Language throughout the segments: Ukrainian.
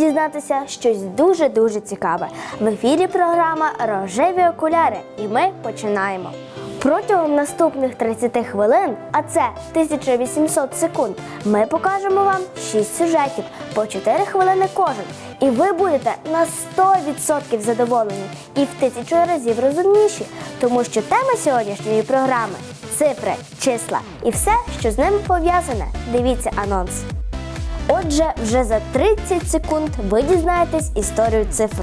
дізнатися щось дуже-дуже цікаве. В ефірі програма Рожеві окуляри, і ми починаємо. Протягом наступних 30 хвилин, а це 1800 секунд, ми покажемо вам 6 сюжетів по 4 хвилини кожен. І ви будете на 100% задоволені і в тисячу разів розумніші, тому що тема сьогоднішньої програми цифри, числа і все, що з ними пов'язане. Дивіться анонс. Отже, вже за 30 секунд ви дізнаєтесь історію цифр.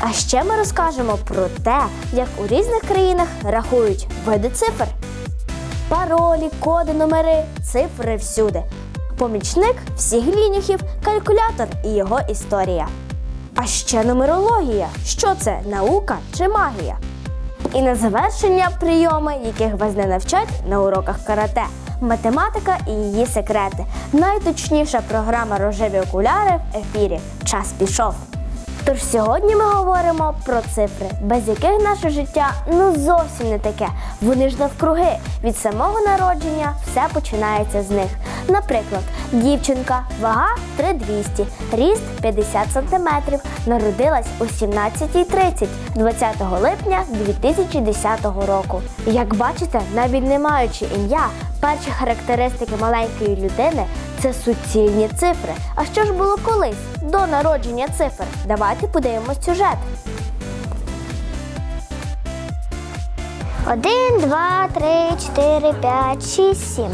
А ще ми розкажемо про те, як у різних країнах рахують види цифр. Паролі, коди, номери, цифри всюди. Помічник всіх лінюхів, калькулятор і його історія. А ще нумерологія. Що це наука чи магія? І на завершення прийоми, яких вас не навчать на уроках карате. Математика і її секрети. Найточніша програма Рожеві окуляри в ефірі. Час пішов. Тож сьогодні ми говоримо про цифри, без яких наше життя ну зовсім не таке. Вони ж навкруги. Від самого народження все починається з них. Наприклад, дівчинка, вага 3200, ріст 50 см, народилась о 17.30 20 липня 2010 року. Як бачите, навіть не маючи ім'я, перші характеристики маленької людини це суцільні цифри. А що ж було колись до народження цифр? Давайте подивимось сюжет. Один, два, три, чотири, п'ять, шість, сім.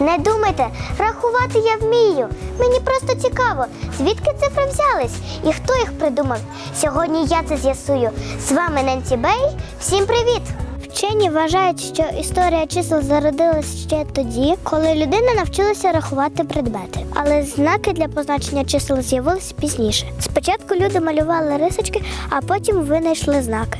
Не думайте, рахувати я вмію. Мені просто цікаво, звідки цифри взялись і хто їх придумав. Сьогодні я це з'ясую. З вами Ненсі Бей. Всім привіт! Вчені вважають, що історія чисел зародилась ще тоді, коли людина навчилася рахувати предмети. Але знаки для позначення чисел з'явилися пізніше. Спочатку люди малювали рисочки, а потім винайшли знаки.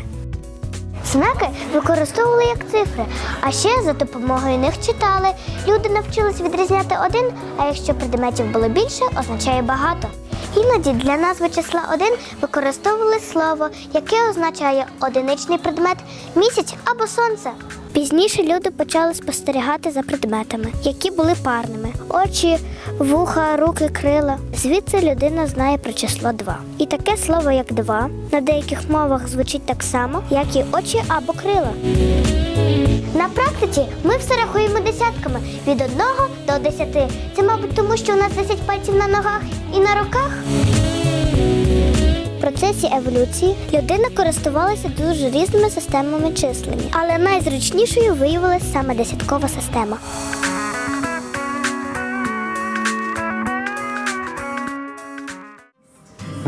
Знаки використовували як цифри, а ще за допомогою них читали. Люди навчились відрізняти один, а якщо предметів було більше, означає багато. Іноді для назви числа один використовували слово, яке означає одиничний предмет, місяць або сонце. Пізніше люди почали спостерігати за предметами, які були парними: очі, вуха, руки, крила. Звідси людина знає про число 2. І таке слово, як два, на деяких мовах звучить так само, як і очі або крила. На практиці ми все рахуємо десятками від одного до 10. Це, мабуть, тому що у нас 10 пальців на ногах і на руках. В процесі еволюції людина користувалася дуже різними системами числення, але найзручнішою виявилася саме десяткова система.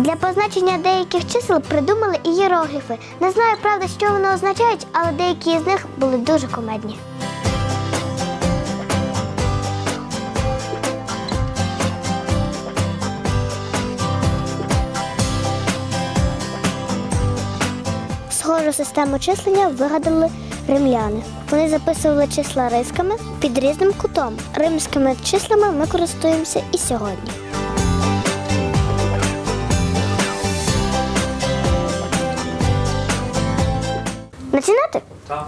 Для позначення деяких чисел придумали ієрогліфи. Не знаю, правда, що вони означають, але деякі з них були дуже комедні. Схожу систему числення вигадали римляни. Вони записували числа рисками під різним кутом. Римськими числами ми користуємося і сьогодні. Починати? Так.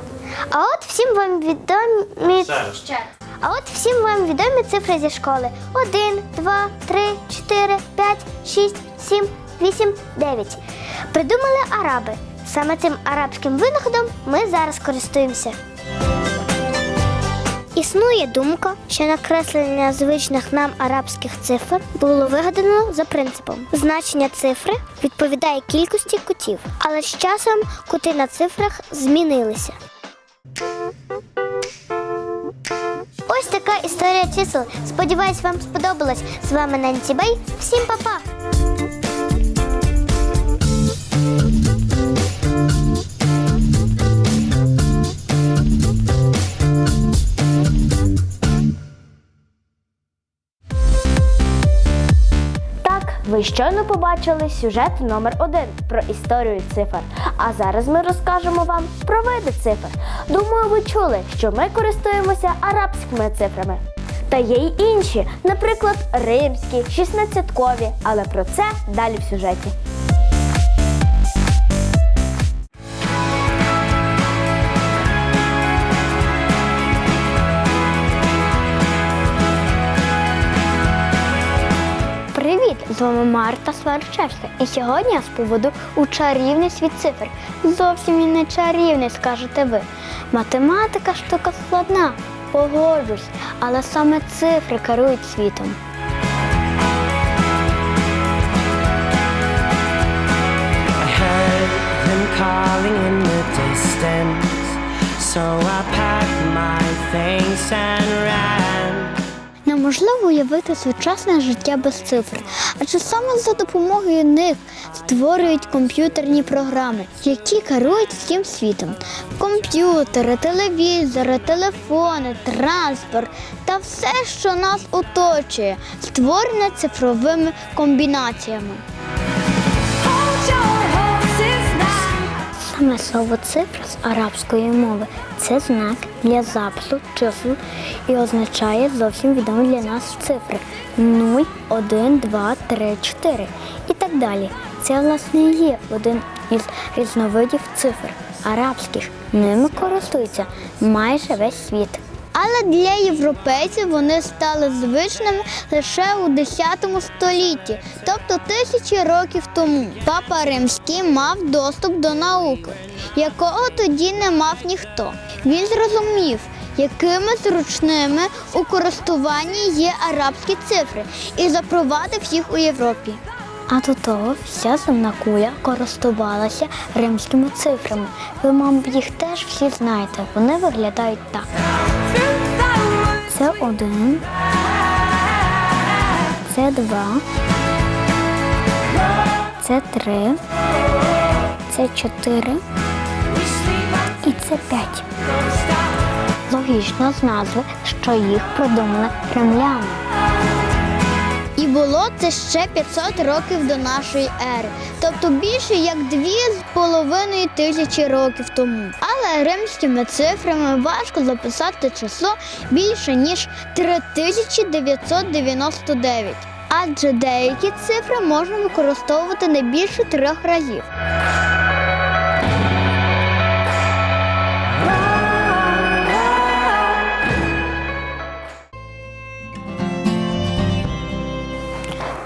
А от всім вам відомі. Ще раз. А от всім вам відомі цифри зі школи: 1, 2, 3, 4, 5, 6, 7, 8, 9. Придумали араби. Саме цим арабським винаходом ми зараз користуємося. Існує думка, що накреслення звичних нам арабських цифр було вигадано за принципом. Значення цифри відповідає кількості кутів, але з часом кути на цифрах змінилися. Ось така історія чисел. Сподіваюсь, вам сподобалось. З вами Ненсі Бей. Всім па-па! Ви щойно побачили сюжет номер один про історію цифр. А зараз ми розкажемо вам про види цифр. Думаю, ви чули, що ми користуємося арабськими цифрами. Та є й інші, наприклад, римські, шістнадцяткові, але про це далі в сюжеті. З вами Марта Сварчевська. І сьогодні я поведу у чарівний світ цифр. Зовсім і не чарівний, скажете ви. Математика штука складна, погоджусь, але саме цифри керують світом. So I packed my things and ran. Неможливо уявити сучасне життя без цифр, адже саме за допомогою них створюють комп'ютерні програми, які керують всім світом. Комп'ютери, телевізори, телефони, транспорт та все, що нас оточує, створене цифровими комбінаціями. Саме слово цифра з арабської мови це знак для запису чисел і означає зовсім відомі для нас цифри 0, 1, 2, 3, 4 і так далі. Це власне є один із різновидів цифр арабських. Ними користується майже весь світ. Але для європейців вони стали звичними лише у 10 столітті, тобто тисячі років тому. Папа Римський мав доступ до науки, якого тоді не мав ніхто. Він зрозумів, якими зручними у користуванні є арабські цифри, і запровадив їх у Європі. А до того вся земна куля користувалася римськими цифрами. Ви, мабуть, їх теж всі знаєте. Вони виглядають так. Це один. Це два. Це три. Це чотири. І це п'ять. Логічно з назви, що їх придумали римляни. І було це ще 500 років до нашої ери, тобто більше як дві з половиною тисячі років тому. Але римськими цифрами важко записати число більше ніж 3999. Адже деякі цифри можна використовувати не більше трьох разів.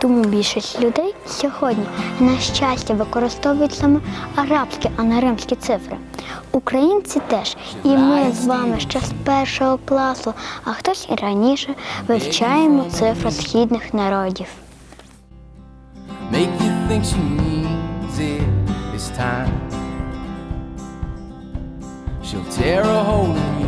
Тому більшість людей сьогодні, на щастя, використовують саме арабські, а не римські цифри. Українці теж. І ми з вами ще з першого класу, а хтось і раніше вивчаємо цифри східних народів. Make you think she needs it this time. She'll tear a hole in you.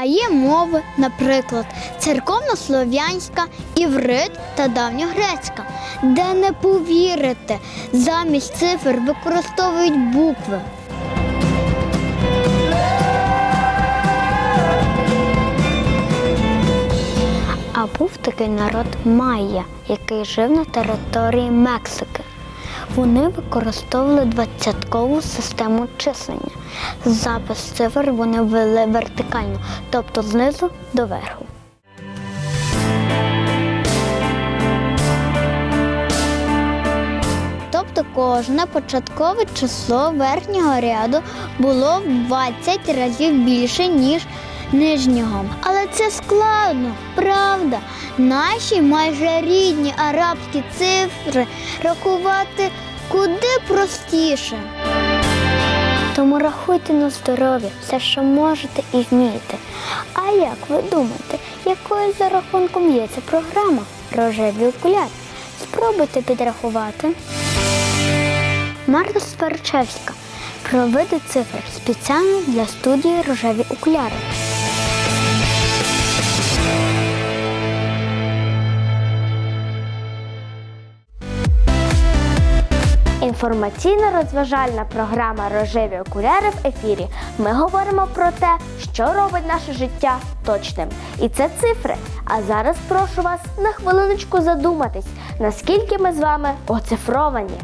А є мови, наприклад, церковнослов'янська, іврит та давньогрецька, де не повірите, замість цифр використовують букви. А був такий народ Майя, який жив на території Мексики. Вони використовували двадцяткову систему числення. Запис цифр вони вели вертикально, тобто знизу до верху. Тобто кожне початкове число верхнього ряду було в 20 разів більше, ніж нижнього. Але це складно, правда. Наші майже рідні арабські цифри рахувати куди простіше. Тому рахуйте на здоров'я все, що можете і вмієте. А як ви думаєте, якою за рахунком є ця програма Рожеві окуляри? Спробуйте підрахувати. Марта Сперчевська про види цифр спеціально для студії Рожеві окуляри. Інформаційно-розважальна програма Рожеві окуляри в ефірі. Ми говоримо про те, що робить наше життя точним. І це цифри. А зараз прошу вас на хвилиночку задуматись, наскільки ми з вами оцифровані.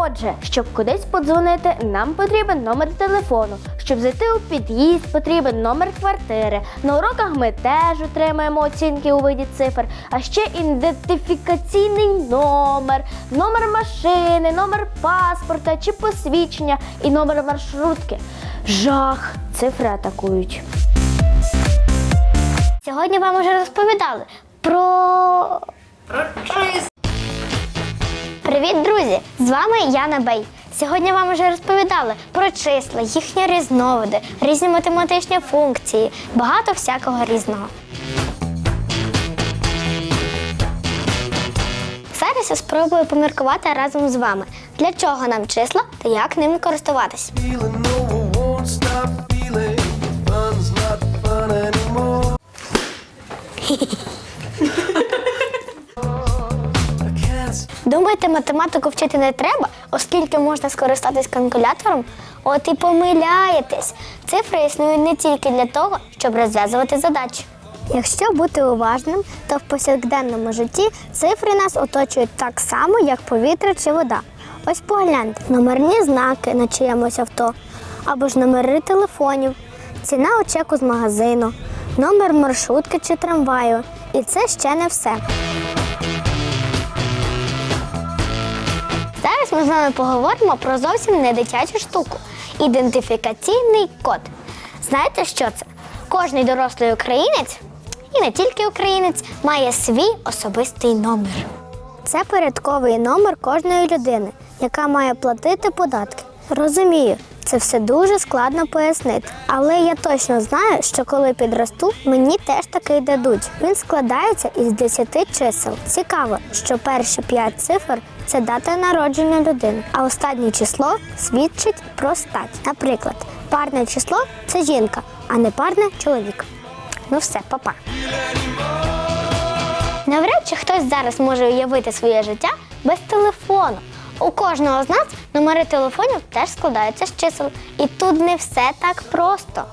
Отже, щоб кудись подзвонити, нам потрібен номер телефону. Щоб зайти у під'їзд, потрібен номер квартири. На уроках ми теж отримаємо оцінки у виді цифр, а ще ідентифікаційний номер, номер машини, номер паспорта чи посвідчення і номер маршрутки. Жах! Цифри атакують. Сьогодні вам уже розповідали про Привіт, друзі! З вами Яна Бей. Сьогодні вам вже розповідали про числа, їхні різновиди, різні математичні функції, багато всякого різного. Зараз я спробую поміркувати разом з вами, для чого нам числа та як ними користуватись. s- Думаєте, математику вчити не треба, оскільки можна скористатись калькулятором? От і помиляєтесь. Цифри існують не тільки для того, щоб розв'язувати задачі. Якщо бути уважним, то в повсякденному житті цифри нас оточують так само, як повітря чи вода. Ось погляньте, номерні знаки на чиємусь авто, або ж номери телефонів, ціна у чеку з магазину, номер маршрутки чи трамваю. І це ще не все. Зараз ми з вами поговоримо про зовсім не дитячу штуку ідентифікаційний код. Знаєте, що це? Кожний дорослий українець, і не тільки українець, має свій особистий номер. Це порядковий номер кожної людини, яка має платити податки. Розумію, це все дуже складно пояснити. Але я точно знаю, що коли підросту, мені теж такий дадуть. Він складається із 10 чисел. Цікаво, що перші 5 цифр це дата народження людини, а останнє число свідчить про стать. Наприклад, парне число це жінка, а не парне чоловік. Ну все, папа. Навряд чи хтось зараз може уявити своє життя без телефону. У кожного з нас номери телефонів теж складаються з чисел. І тут не все так просто.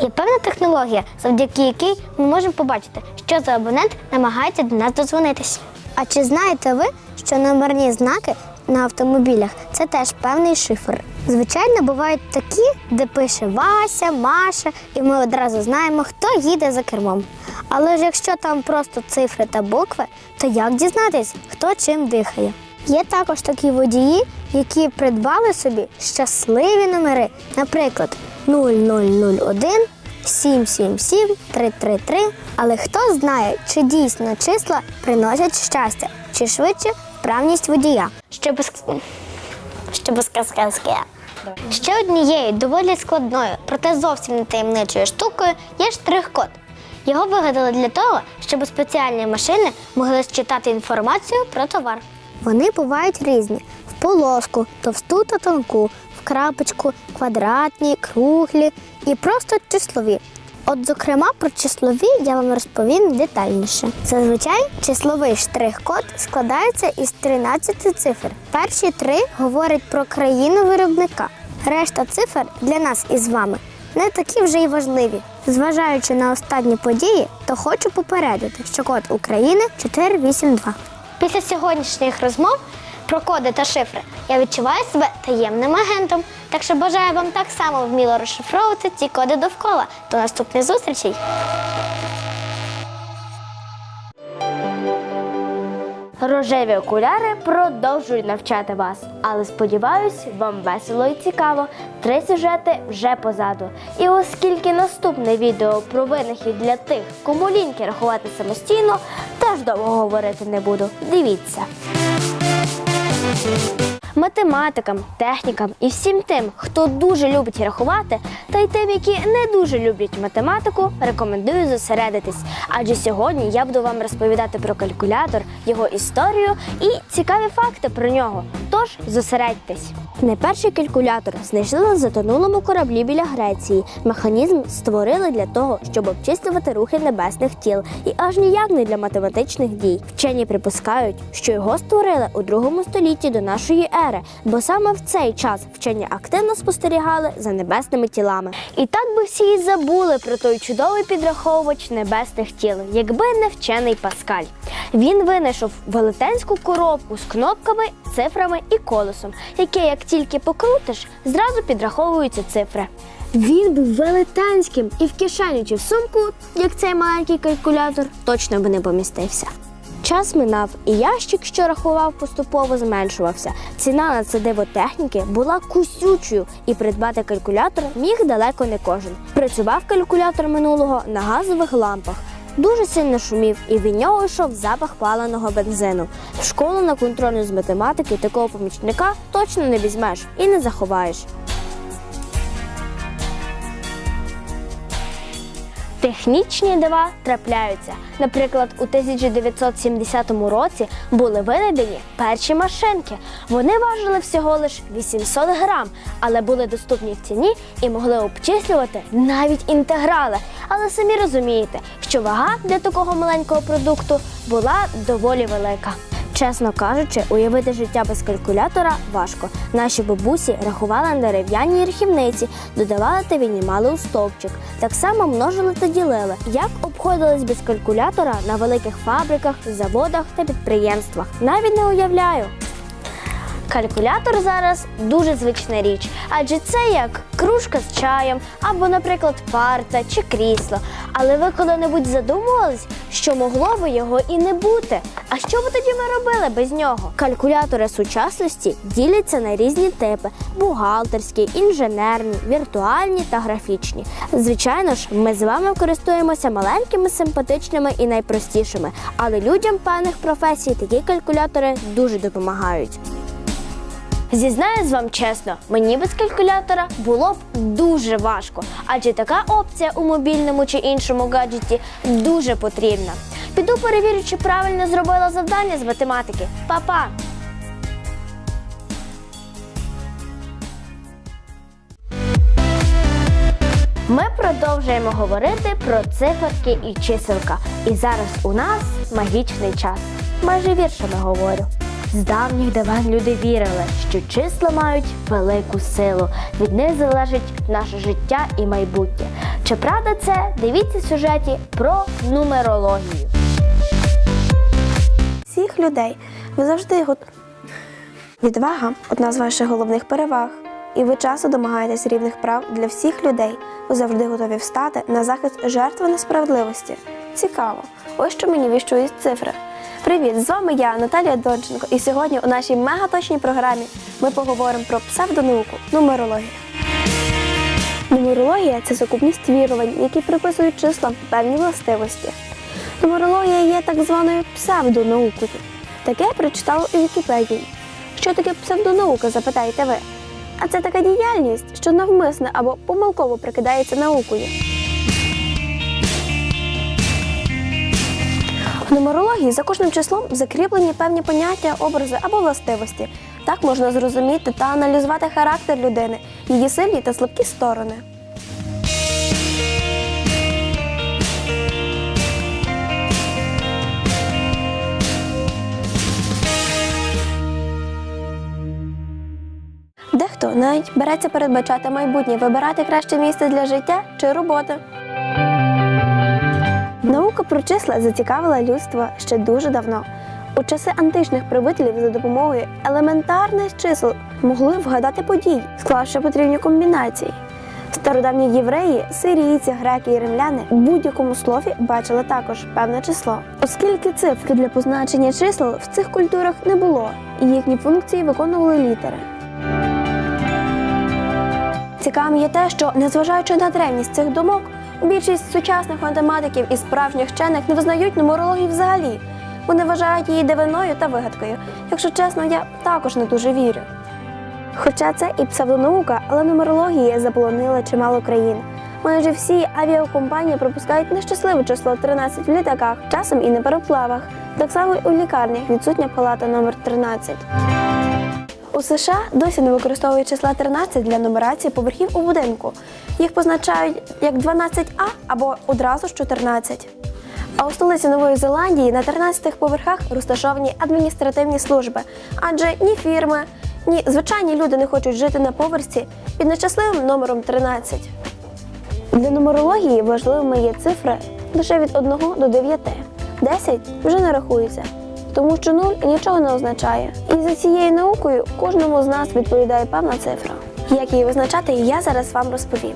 Є певна технологія, завдяки якій ми можемо побачити, що за абонент намагається до нас дозвонитись. А чи знаєте ви, що номерні знаки на автомобілях це теж певний шифр? Звичайно, бувають такі, де пише Вася, Маша, і ми одразу знаємо, хто їде за кермом. Але ж якщо там просто цифри та букви, то як дізнатись, хто чим дихає? Є також такі водії, які придбали собі щасливі номери, наприклад, 0001 777 333. Але хто знає, чи дійсно числа приносять щастя, чи швидше вправність водія? Щоб щоб сказки. Ще однією доволі складною, проте зовсім не таємничою штукою є штрих-код. Його вигадали для того, щоб спеціальні машини могли считати інформацію про товар. Вони бувають різні: в полоску, товсту та тонку, в крапочку, квадратні, круглі і просто числові. От, зокрема, про числові я вам розповім детальніше. Зазвичай числовий штрих-код складається із 13 цифр. Перші три говорять про країну виробника. Решта цифр для нас із вами не такі вже й важливі. Зважаючи на останні події, то хочу попередити, що код України 482. Після сьогоднішніх розмов про коди та шифри я відчуваю себе таємним агентом. Так що бажаю вам так само вміло розшифровувати ці коди довкола. До наступних зустрічей! Рожеві окуляри продовжують навчати вас, але сподіваюсь, вам весело і цікаво. Три сюжети вже позаду. І оскільки наступне відео про винахід для тих, кому ліньки рахувати самостійно, теж довго говорити не буду. Дивіться. Математикам, технікам і всім тим, хто дуже любить рахувати, та й тим, які не дуже люблять математику, рекомендую зосередитись. Адже сьогодні я буду вам розповідати про калькулятор, його історію і цікаві факти про нього. Тож зосередьтесь. Найперший калькулятор знайшли на затонулому кораблі біля Греції. Механізм створили для того, щоб обчислювати рухи небесних тіл, і аж ніяк не для математичних дій. Вчені припускають, що його створили у другому столітті до нашої ери, бо саме в цей час вчені активно спостерігали за небесними тілами. І так би всі і забули про той чудовий підраховувач небесних тіл, якби не вчений Паскаль. Він винайшов велетенську коробку з кнопками, цифрами і колесом, яке, як тільки покрутиш, зразу підраховуються цифри. Він був велетенським і в кишеню чи в сумку, як цей маленький калькулятор, точно би не помістився. Час минав, і ящик, що рахував, поступово зменшувався. Ціна на це диво техніки була кусючою, і придбати калькулятор міг далеко не кожен. Працював калькулятор минулого на газових лампах. дуже сильно шумів, і від нього йшов запах паленого бензину. В школу на контрольну з математики такого помічника точно не візьмеш і не заховаєш. Технічні дива трапляються. Наприклад, у 1970 році були винайдені перші машинки. Вони важили всього лише 800 грам, але були доступні в ціні і могли обчислювати навіть інтеграли. Але самі розумієте, що вага для такого маленького продукту була доволі велика. Чесно кажучи, уявити життя без калькулятора важко. Наші бабусі рахували на дерев'яній рахівниці, додавали та віднімали у стовпчик. Так само множили та ділили. Як обходились без калькулятора на великих фабриках, заводах та підприємствах? Навіть не уявляю. Калькулятор зараз дуже звична річ, адже це як кружка з чаєм або, наприклад, парта чи крісло. Але ви коли-небудь задумувались, що могло би його і не бути? А що б тоді ми робили без нього? Калькулятори сучасності діляться на різні типи: бухгалтерські, інженерні, віртуальні та графічні. Звичайно ж, ми з вами користуємося маленькими, симпатичними і найпростішими, але людям певних професій такі калькулятори дуже допомагають. Зізнаюсь вам чесно, мені без калькулятора було б дуже важко, адже така опція у мобільному чи іншому гаджеті дуже потрібна. Піду перевірю, чи правильно зробила завдання з математики. Па-па! Ми продовжуємо говорити про циферки і чиселка. І зараз у нас магічний час. Майже віршами говорю. З давніх давен люди вірили, що числа мають велику силу. Від них залежить наше життя і майбутнє. Чи правда це? Дивіться в сюжеті про нумерологію. всіх людей. Ви завжди го... Відвага одна з ваших головних переваг. І ви часто домагаєтесь рівних прав для всіх людей. Ви завжди готові встати на захист жертви несправедливості. Цікаво. Ось що мені віщують цифри. Привіт! З вами я, Наталія Донченко, і сьогодні у нашій мегаточній програмі ми поговоримо про псевдонауку нумерологію. Нумерологія це сукупність вірувань, які приписують числам певні властивості. Нумерологія є так званою псевдонаукою. Таке я прочитала у Вікіпедії. Що таке псевдонаука, запитаєте ви? А це така діяльність, що навмисне або помилково прикидається наукою. В нумерології за кожним числом закріплені певні поняття, образи або властивості. Так можна зрозуміти та аналізувати характер людини, її сильні та слабкі сторони. Дехто навіть береться передбачати майбутнє, вибирати краще місце для життя чи роботи. Про числа зацікавила людство ще дуже давно. У часи античних правителів за допомогою елементарних чисел могли вгадати події, склавши потрібні комбінації. Стародавні євреї, сирійці, греки і римляни в будь-якому слові бачили також певне число, оскільки цифр для позначення чисел в цих культурах не було, і їхні функції виконували літери. Цікавим є те, що незважаючи на древність цих думок, більшість сучасних математиків і справжніх вчених не визнають нумерологію взагалі. Вони вважають її дивиною та вигадкою. Якщо чесно, я також не дуже вірю. Хоча це і псевдонаука, але нумерологія заполонила чимало країн. Майже всі авіакомпанії пропускають нещасливе число 13 в літаках, часом і на пароплавах. Так само і у лікарнях відсутня палата номер 13. У США досі не використовують числа 13 для нумерації поверхів у будинку. Їх позначають як 12А або одразу ж 14. А у столиці Нової Зеландії на 13 поверхах розташовані адміністративні служби, адже ні фірми, ні звичайні люди не хочуть жити на поверсі під нещасливим номером 13. Для нумерології важливими є цифри лише від 1 до 9. 10 вже не рахується, тому що 0 нічого не означає. І за цією наукою кожному з нас відповідає певна цифра. Як її визначати, я зараз вам розповім.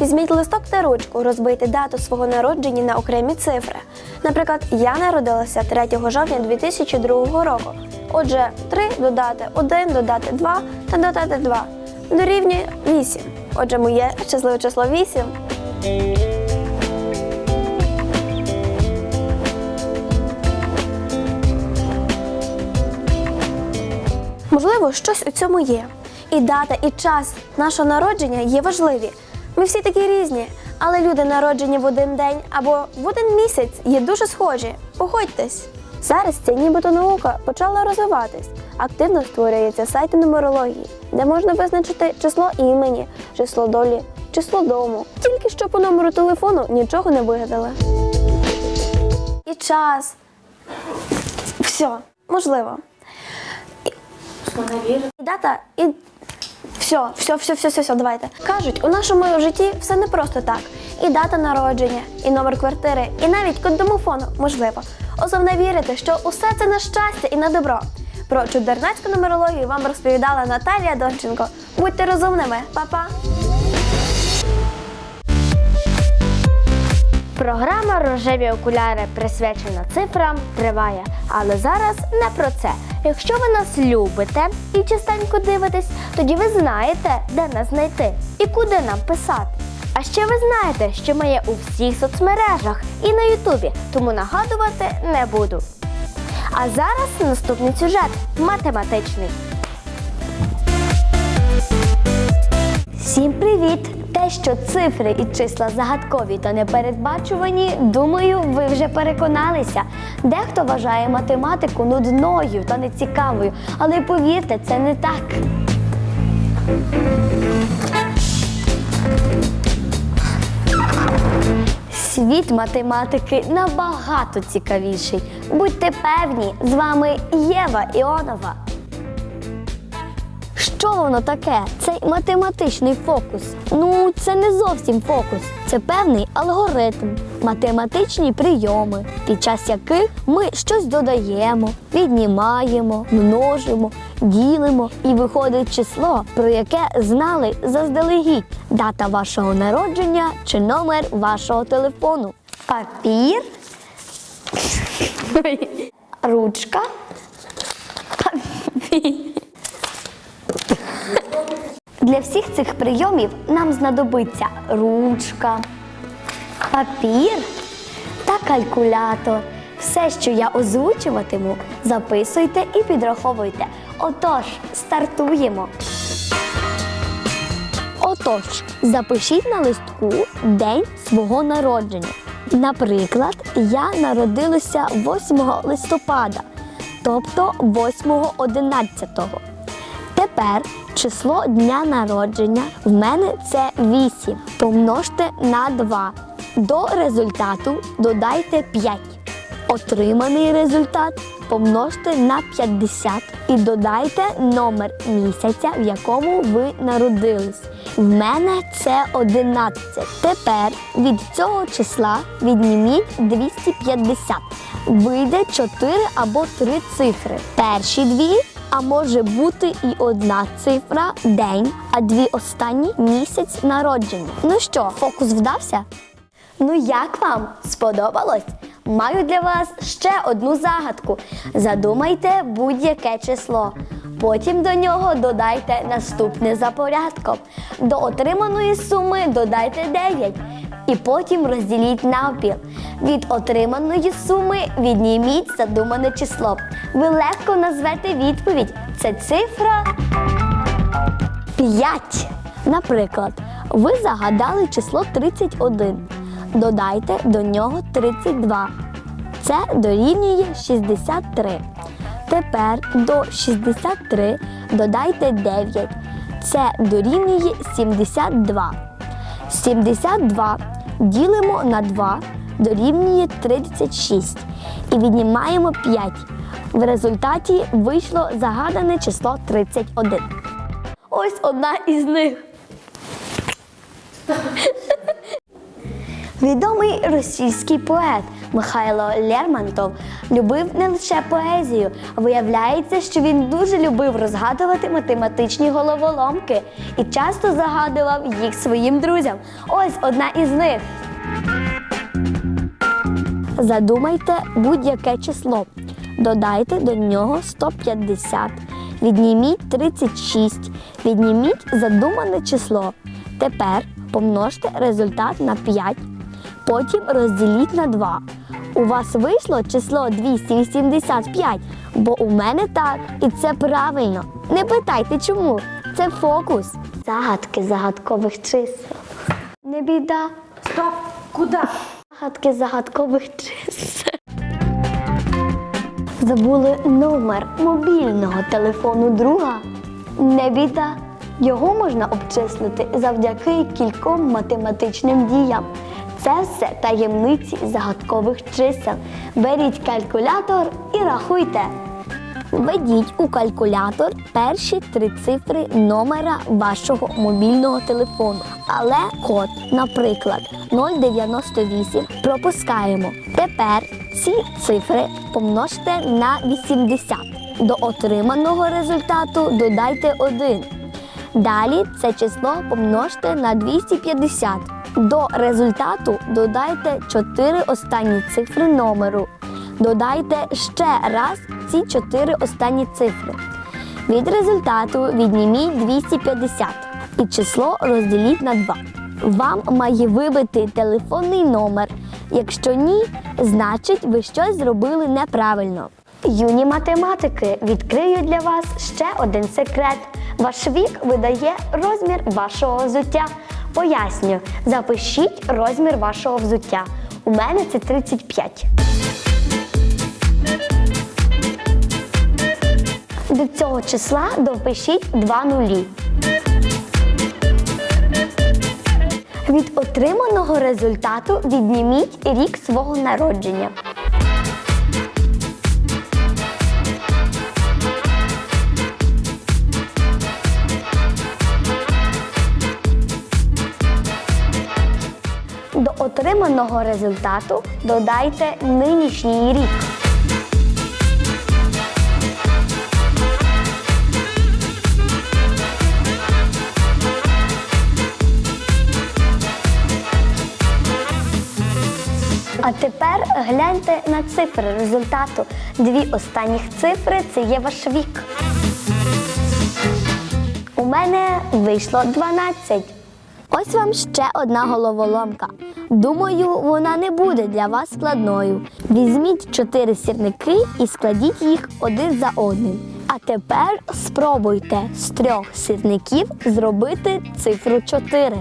Візьміть листок та ручку, розбийте дату свого народження на окремі цифри. Наприклад, я народилася 3 жовтня 2002 року. Отже, 3 додати 1, додати 2 та додати 2 дорівнює 8. Отже, моє щасливе число 8. Можливо, щось у цьому є. І дата, і час нашого народження є важливі. Ми всі такі різні, але люди, народжені в один день або в один місяць, є дуже схожі. Погодьтесь. Зараз ця нібито наука почала розвиватись. Активно створюються сайти нумерології, де можна визначити число імені, число долі, число дому. Тільки що по номеру телефону нічого не вигадали. І час. Все, можливо. І дата і. Все, все, все, все, все, все, давайте. Кажуть, у нашому житті все не просто так. І дата народження, і номер квартири, і навіть код домофону, можливо. Основне вірити, що усе це на щастя і на добро. Про чудернацьку нумерологію вам розповідала Наталія Донченко. Будьте розумними, Па-па! Програма Рожеві окуляри присвячена цифрам триває. Але зараз не про це. Якщо ви нас любите і частенько дивитесь, тоді ви знаєте, де нас знайти і куди нам писати. А ще ви знаєте, що ми є у всіх соцмережах і на Ютубі, тому нагадувати не буду. А зараз наступний сюжет математичний. Всім привіт! Те, що цифри і числа загадкові та непередбачувані, думаю, ви вже переконалися. Дехто вважає математику нудною та нецікавою, але повірте, це не так. Світ математики набагато цікавіший. Будьте певні, з вами Єва Іонова. Що воно таке? Цей математичний фокус. Ну, це не зовсім фокус, це певний алгоритм, математичні прийоми, під час яких ми щось додаємо, віднімаємо, множимо, ділимо і виходить число, про яке знали заздалегідь дата вашого народження чи номер вашого телефону. Папір, ручка. Для всіх цих прийомів нам знадобиться ручка, папір та калькулятор. Все, що я озвучуватиму, записуйте і підраховуйте. Отож, стартуємо. Отож, запишіть на листку день свого народження. Наприклад, я народилася 8 листопада, тобто 8.11. Тепер число дня народження в мене це 8. Помножте на 2. До результату додайте 5. Отриманий результат помножте на 50 і додайте номер місяця, в якому ви народились. В мене це 11. Тепер від цього числа відніміть 250. Вийде 4 або 3 цифри. Перші дві а може бути і одна цифра день, а дві останні місяць народження. Ну що, фокус вдався? Ну як вам сподобалось? Маю для вас ще одну загадку. Задумайте будь-яке число. Потім до нього додайте наступне за порядком. До отриманої суми додайте 9. І потім розділіть навпіл. Від отриманої суми відніміть задумане число. Ви легко назвете відповідь. Це цифра 5. Наприклад, ви загадали число 31. Додайте до нього 32. Це дорівнює 63. Тепер до 63 додайте 9. Це дорівнює 72. 72 ділимо на 2 дорівнює 36. І віднімаємо 5. В результаті вийшло загадане число 31. Ось одна із них. Відомий російський поет Михайло Лермонтов любив не лише поезію. Виявляється, що він дуже любив розгадувати математичні головоломки і часто загадував їх своїм друзям. Ось одна із них. Задумайте будь-яке число. Додайте до нього 150. Відніміть 36. Відніміть задумане число. Тепер помножте результат на 5. Потім розділіть на 2. У вас вийшло число 285, бо у мене так, і це правильно. Не питайте чому. Це фокус. Загадки загадкових чисел. Не біда. Стоп! Куди? Загадки загадкових чисел. Забули номер мобільного телефону друга. Не біда. Його можна обчислити завдяки кільком математичним діям. Це все таємниці загадкових чисел. Беріть калькулятор і рахуйте. Введіть у калькулятор перші три цифри номера вашого мобільного телефону, але код, наприклад, 098 пропускаємо. Тепер ці цифри помножте на 80. До отриманого результату додайте 1. Далі це число помножте на 250. До результату додайте 4 останні цифри номеру. Додайте ще раз ці 4 останні цифри. Від результату відніміть 250 і число розділіть на 2. Вам має вибити телефонний номер. Якщо ні, значить ви щось зробили неправильно. Юні математики відкрию для вас ще один секрет. Ваш вік видає розмір вашого взуття. Поясню, запишіть розмір вашого взуття. У мене це 35. До цього числа допишіть два нулі. Від отриманого результату відніміть рік свого народження. Отриманого результату додайте нинішній рік. А тепер гляньте на цифри результату. Дві останніх цифри це є ваш вік. У мене вийшло 12. Ось вам ще одна головоломка. Думаю, вона не буде для вас складною. Візьміть чотири сірники і складіть їх один за одним. А тепер спробуйте з трьох сірників зробити цифру 4.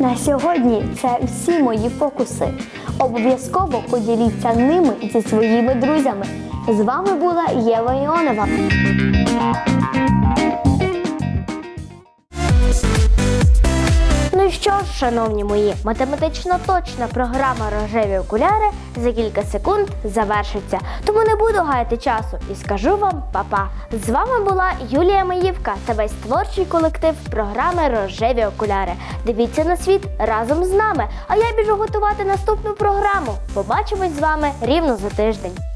На сьогодні це всі мої фокуси. Обов'язково поділіться ними зі своїми друзями. З вами була Єва Іонова. Ну що ж, шановні мої, математично точна програма рожеві окуляри за кілька секунд завершиться. Тому не буду гаяти часу і скажу вам па-па. З вами була Юлія Маївка та весь творчий колектив програми Рожеві окуляри. Дивіться на світ разом з нами. А я біжу готувати наступну програму. Побачимось з вами рівно за тиждень.